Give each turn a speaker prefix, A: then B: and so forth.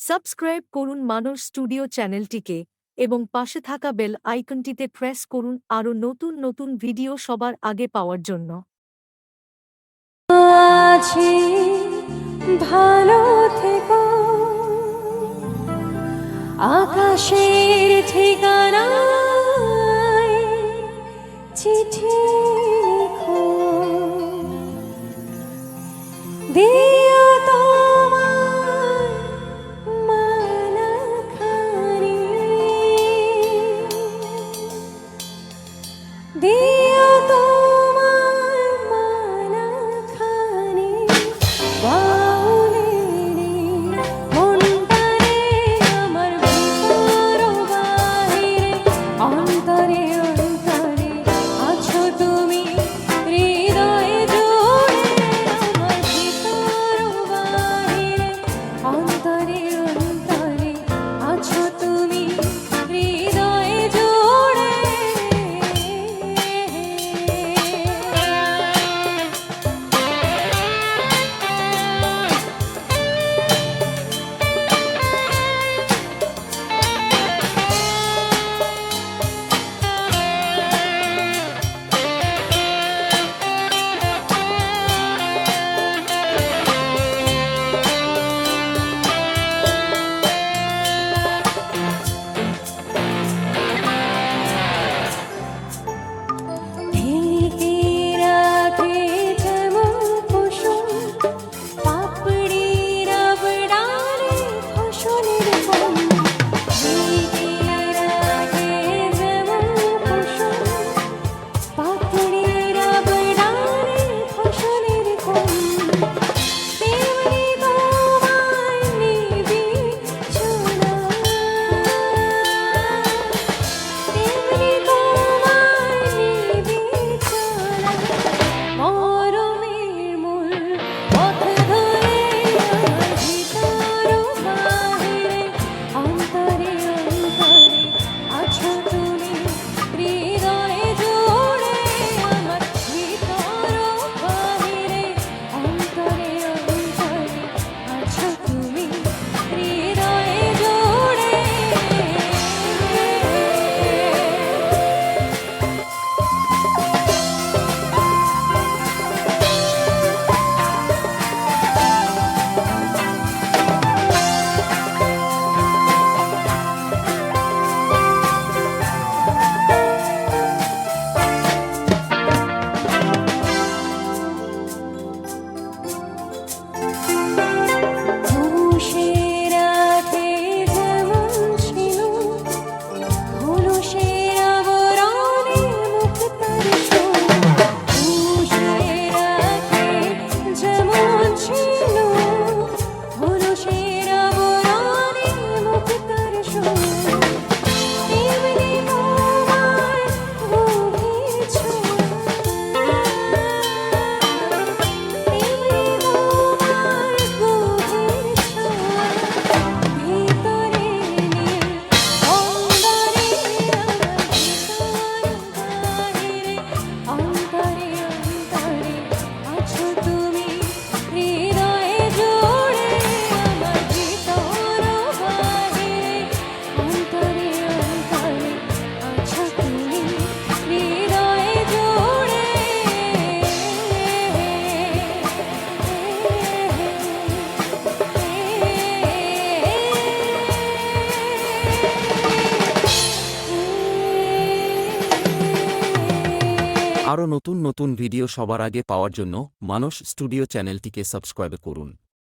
A: Subscribe করুন মানস studio চ্যানেলটিকে এবং পাশে থাকা বেল আইকনটিতে প্রেস করুন আরও নতুন নতুন ভিডিও সবার আগে পাওয়ার জন্য।
B: আকাশের ঠিকানা চিঠি
C: আরও নতুন নতুন ভিডিও সবার আগে পাওয়ার জন্য মানস স্টুডিও চ্যানেলটিকে সাবস্ক্রাইব করুন।